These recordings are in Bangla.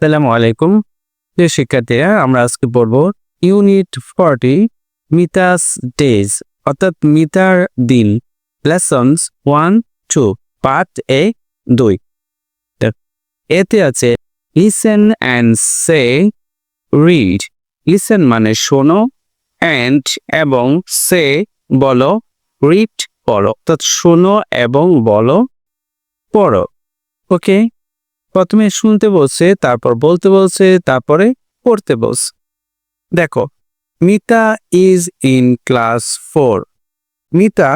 আসসালামু আলাইকুম। প্রিয় শিক্ষার্থীরা, আমরা আজকে পড়ব ইউনিট ফর্টি মিতাস ডেজ অর্থাৎ মিতার দিন lessons one two part A দুই। এতে আছে listen and say read listen মানে শোনো অ্যান্ড এবং সে বলো রিড পড়ো। অর্থাৎ শোনো এবং বলো, পড়ো। ওকে প্রথমে শুনতে বলছে, তারপর বলতে বলছে, তারপরে পড়তে বলছে। দেখো, Mita is in class four Mita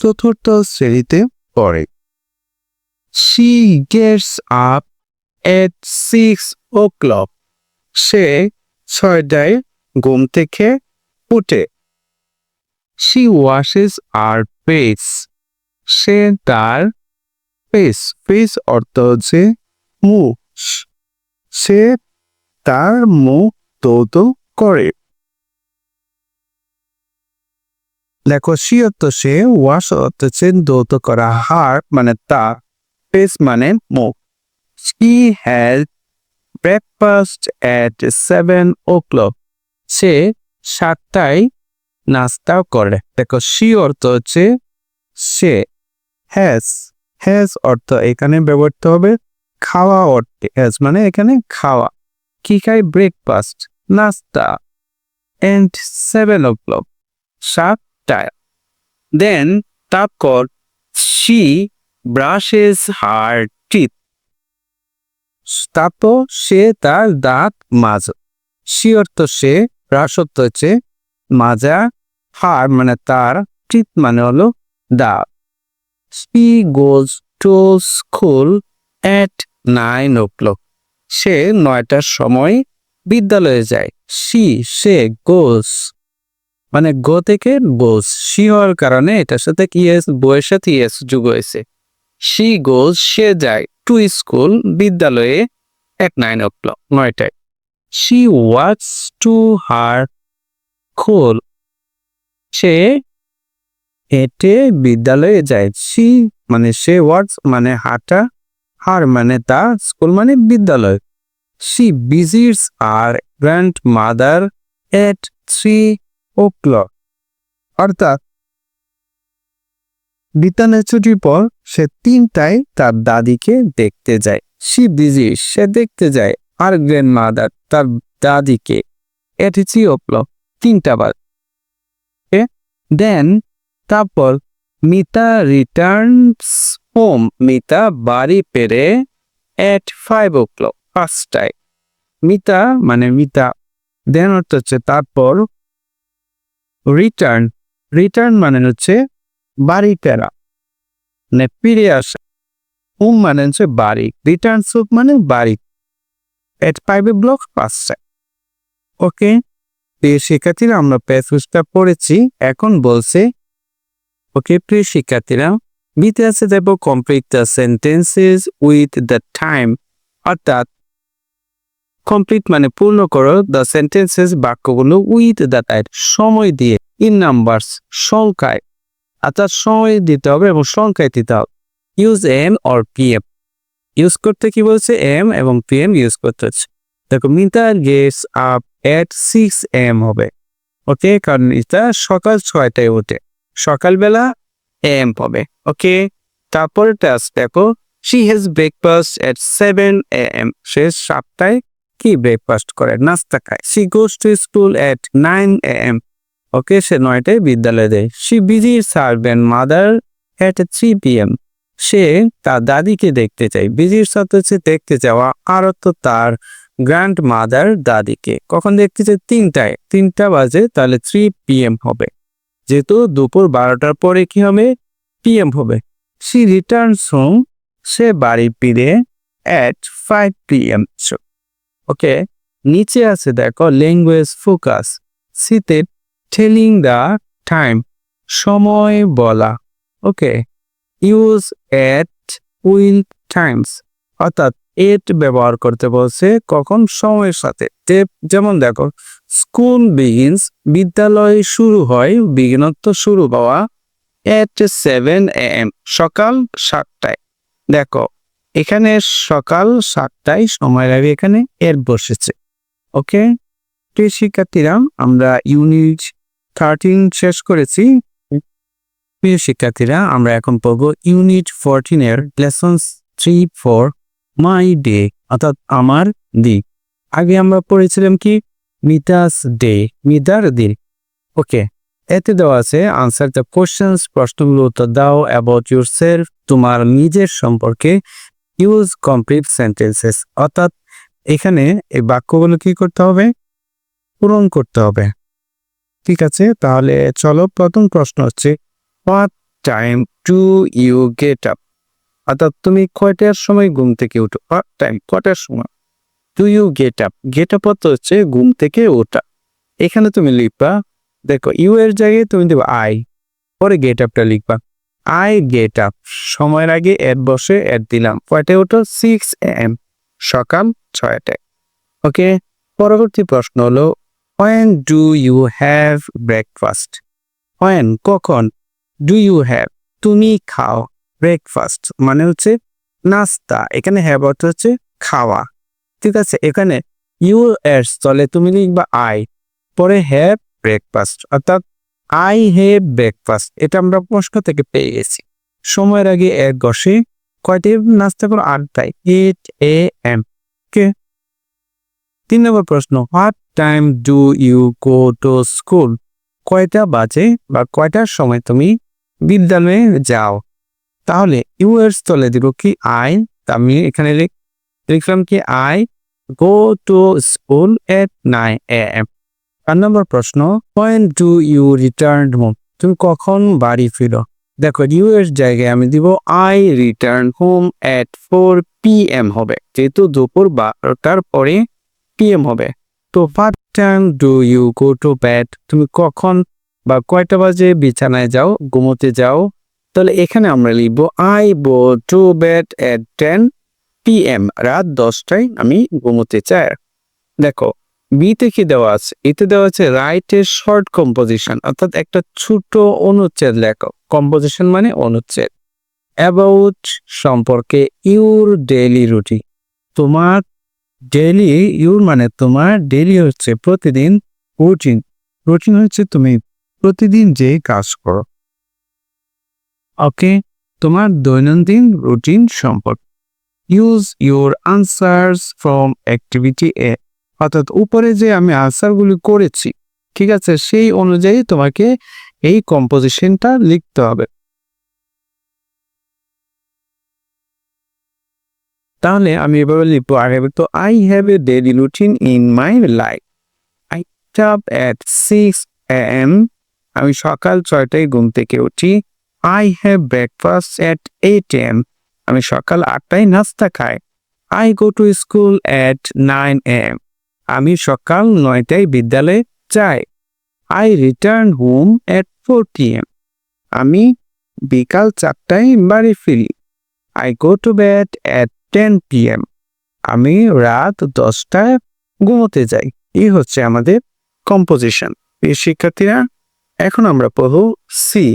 চতুর্থ শ্রেণীতে পড়ে। She gets up at six o'clock সে ছয়টায় ঘুম থেকে উঠে। শি ওয়াশেস আর ফেস সে তার ফেস ফেস অর্থ হচ্ছে মুখ সে তার মুখ দৌত করে। দেখো, সি অর্থ সে ওয়াশ হচ্ছে দৌত করা। হার মানে তার ফেস মানে মুখ she has breakfast at seven o'clock সে সাতটায় নাস্তা করে। দেখো সি অর্থ হচ্ছে সে। হ্যাজ হ্যাজ অর্থ এখানে ব্যবহৃত হবে। খাওয়া অর্থে হ্যাজ মানে এখানে খাওয়া। কি খাই? ব্রেকফাস্ট নাস্তা এন্ড সেভেন ও ক্লক সাতটায় দেন তারপর শি ব্রাশেস হার টিথ তারপর সে তার দাঁত মাজ। সি অর্থ সে ব্রাশ অর্থ হচ্ছে, মাজা হার মানে তার টিথ মানে হলো দাঁত। She goes to school at nine o'clock সে নয়টার সময় বিদ্যালয়ে যায়। সি, সে গোস। মানে গো থেকে বোস সি হওয়ার কারণে এটার সাথে এস বইয়ের সাথে ইয়েস যুগ হয়েছে। সি, গোস, সে যায় টু স্কুল বিদ্যালয়ে এক নাইন ও ক্লক নয়টায়। সি ওয়াটস টু হার খোল। সে হেঁটে বিদ্যালয়ে যায়। সি মানে সে ওয়ার্ডস মানে হাঁটা হার মানে তা স্কুল মানে বিদ্যালয়। She visits her grandmother at three o'clock অর্থাৎ বিদ্যালয় ছুটির পর সে তিনটায় তার দাদিকে দেখতে যায়। সি ভিজিট সে দেখতে যায় আর গ্র্যান্ড মাদার তার দাদিকে এট থ্রি ও ক্লক তিনটা বার দেন তারপর মিতা রিটার্নস হোম মিতা বাড়ি পেরে এট ফাইভ ও ক্লক পাঁচটায়। মিতা মানে মিতা দেন অর্থ হচ্ছে তারপর রিটার্ন রিটার্ন মানে হচ্ছে বাড়ি ফেরা মানে ফিরে আসা। হোম মানে হচ্ছে বাড়ি। রিটার্ন সুপ মানে বাড়ি। এট ফাইভ ও ব্লক পাঁচটায় ওকে প্রিয় শিক্ষার্থীরা আমরা প্যাসেজটা পড়েছি। এখন বলছে ওকে প্রিয় শিক্ষার্থীরা বিতে আছে দেব complete the sentences with the time অর্থাৎ কমপ্লিট মানে পূর্ণ করো দ্য সেন্টেন্সেস বাক্যগুলো উইথ দ্য টাইম সময় দিয়ে ইন নাম্বারস সংখ্যায়। অর্থাৎ, সময় দিতে হবে এবং সংখ্যায় দিতে হবে। Use AM or PM use করতে কি বলছে? এম এবং পি এম ইউজ করতে হচ্ছে। দেখো Mita gets up at six AM হবে। ওকে কারণ এটা সকাল ছয়টায় ওঠে। সকালবেলা এম হবে ওকে তারপরে টাস্ক দেখো she has breakfast at seven AM সে সাতটায় কি ব্রেকফাস্ট করে? নাস্তা খায়। She goes to school at nine AM okay সে নয়টায় বিদ্যালয়ে দেয় সি বিজি সার্ভেন mother at three P M সে তার দাদিকে দেখতে চায়। বিজির সাথে হচ্ছে দেখতে চাওয়া আর তো তার গ্র্যান্ড মাদার দাদিকে। কখন দেখতে চাই তিনটায়। তিনটা বাজে, তাহলে থ্রি পি এম হবে। যেহেতু দুপুর বারোটার পরে কি হবে? পিএম হবে। সি রিটার্নস হোম সে বাড়ি ফিরে অ্যাট ফাইভ পিএম ওকে নিচে আছে দেখো ল্যাঙ্গুয়েজ ফোকাস শীতে টেলিং দ্য টাইম সময় বলা। Okay use at will times অর্থাৎ এট ব্যবহার করতে বলছে কখন? সময়ের সাথে। যেমন দেখো স্কুল বিগিনস বিদ্যালয় শুরু হয়, বিঘ্নত্ব শুরু হওয়া এট সেভেন এ এম সকাল সাতটায়। দেখো, এখানে সকাল সাতটায় সময় লাগে এখানে, এর বসেছে। ওকে প্রিয় শিক্ষার্থীরা, আমরা ইউনিট থার্টিন শেষ করেছি। প্রিয় শিক্ষার্থীরা, আমরা এখন পড়ব unit ফোরটিনের lessons three four my day অর্থাৎ আমার দিক আগে আমরা পড়েছিলাম কি? মিতাস ডে, মিতার দিন। ওকে এতে দেওয়া আছে আনসার দ্য কোশ্চেন্স প্রশ্নগুলো উত্তর দাও অ্যাবাউট ইউর সেলফ তোমার নিজের সম্পর্কে ইউজ কমপ্লিট সেন্টেন্সেস অর্থাৎ এখানে এই বাক্যগুলো কি করতে হবে? পূরণ করতে হবে। ঠিক আছে, তাহলে চলো প্রথম প্রশ্ন হচ্ছে what time do you get up অর্থাৎ তুমি কয়টার সময় ঘুম থেকে উঠো? হোয়াট টাইম কয়টার সময়? Do you get up get up অর্থ হচ্ছে ঘুম থেকে ওঠা। এখানে তুমি লিখবা, দেখো ইউ এর জায়গায় তুমি দেবো আই পরে গেট আপটা লিখবা। আই গেট আপ সময়ের আগে এড বসে এড দিলাম। কয়টায় ওঠো? সিক্স এম সকাল ছয়টায়। ওকে, পরবর্তী প্রশ্ন হলো when do you have breakfast when কখন? ডু ইউ হ্যাভ তুমি খাও। ব্রেকফাস্ট মানে হচ্ছে নাস্তা। এখানে হ্যাভ অর্থ হচ্ছে খাওয়া। ঠিক আছে, এখানে ইউ এর স্থলে তুমি লিখবা আই পরে হ্যাভ ব্রেকফাস্ট অর্থাৎ আই হ্যাভ ব্রেকফাস্ট এটা আমরা প্রশ্ন থেকে পেয়ে গেছি। সময়ের আগে এক বসে কয়টি নাস্তা করো? আটটায়। এইট এ এম কে তিন নম্বর প্রশ্ন what time do you go to school কয়টা বাজে বা কয়টার সময় তুমি বিদ্যালয়ে যাও? তাহলে ইউ এর স্থলে দিব কি? আই আমি এখানে লিখ- লিখলাম কি I go to school at nine AM চার নম্বর প্রশ্ন when do you return home তুমি কখন বাড়ি ফিরো? দেখো ইউ এর জায়গায় আমি দিব I return home at four PM হবে। যেহেতু দুপুর বারোটার পরে পি এম হবে। তো first time do you go to bed তুমি কখন বা কয়টা বাজে, বিছানায় যাও, ঘুমোতে যাও? তাহলে এখানে আমরা লিখব I go to bed at ten PM রাত দশটায় আমি ঘুমোতে চাই। দেখো বিতে কি দেওয়া আছে? এতে দেওয়া আছে রাইটের শর্ট কম্পোজিশন অর্থাৎ একটা ছোট অনুচ্ছেদ লেখো। কম্পোজিশন মানে অনুচ্ছেদ। অ্যাবাউট সম্পর্কে ইউর ডেইলি রুটিন তোমার ডেইলি ইউর মানে তোমার ডেইলি হচ্ছে প্রতিদিন রুটিন রুটিন হচ্ছে তুমি প্রতিদিন যে কাজ করো। ওকে তোমার দৈনন্দিন রুটিন সম্পর্ক। Use your answers from activity A অর্থাৎ উপরে যে আমি আনসারগুলি করেছি, ঠিক আছে? সেই অনুযায়ী তোমাকে এই কম্পোজিশনটা লিখতে হবে। তাহলে আমি এভাবে লিখব আগে তো I have a daily routine in my life I টাপ অ্যাট সিক্স এম আমি সকাল ছয়টায় ঘুম থেকে উঠি। I have breakfast at eight AM আমি সকাল আটটায় নাস্তা খাই। I go to school at nine AM আমি সকাল নয়টায় বিদ্যালয়ে যাই। I return home at four AM আমি বিকাল চারটায় বাড়ি ফিরি। I go to bed at ten PM আমি রাত দশটায় ঘুমোতে যাই। এই হচ্ছে আমাদের কম্পোজিশন এই শিক্ষার্থীরা, এখন আমরা পড়ব সি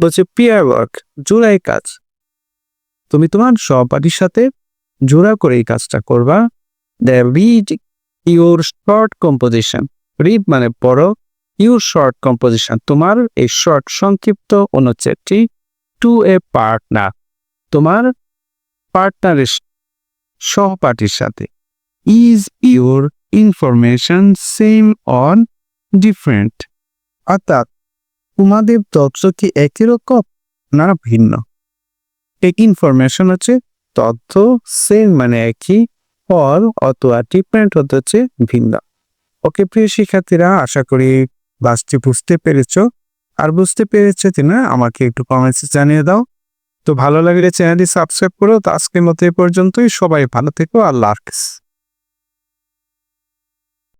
বলছে পিয়ার ওয়ার্ক জোড়াই কাজ। তুমি তোমার সহপাঠীর সাথে জোড়া করে এই কাজটা করবা। The read your short composition read মানে পড়ো। ইউর শর্ট কম্পোজিশন তোমার এই শর্ট সংক্ষিপ্ত অনুচ্ছেদটি টু এ পার্টনার তোমার পার্টনারের সহপাঠীর সাথে। Is your information same on different অর্থাৎ তোমাদের তথ্য কি একই রকম না ভিন্ন? ইনফরমেশন হচ্ছে তথ্য সেম মানে একই ফল অথবা ডিফারেন্ট হতে হচ্ছে ভিন্ন। ওকে প্রিয় শিক্ষার্থীরা, আশা করি বাসটি বুঝতে পেরেছ। আর বুঝতে পেরেছে কিনা, আমাকে একটু কমেন্টসে জানিয়ে দাও। তো ভালো লাগলে চ্যানেলটি সাবস্ক্রাইব করো। তো আজকের মতো এ পর্যন্তই। সবাই ভালো থেকো। আল্লাহ হাফিজ।